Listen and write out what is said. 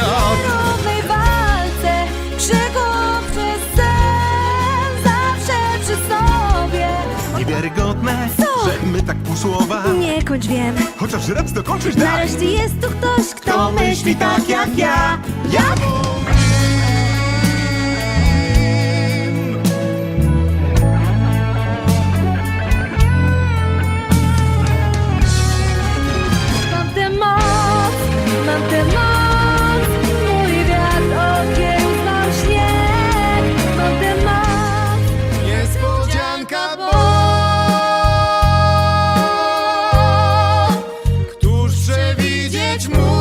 świat. W nowej walce przygód przez sen Zawsze przy sobie. Niewiarygodne, Co? że my tak pół słowa. Nie kończ wiem. Chociaż raz dokończysz, daj Nareszcie jest tu ktoś, kto, myśli tak, tak jak ja. Jak? Mam tę mam tę much more.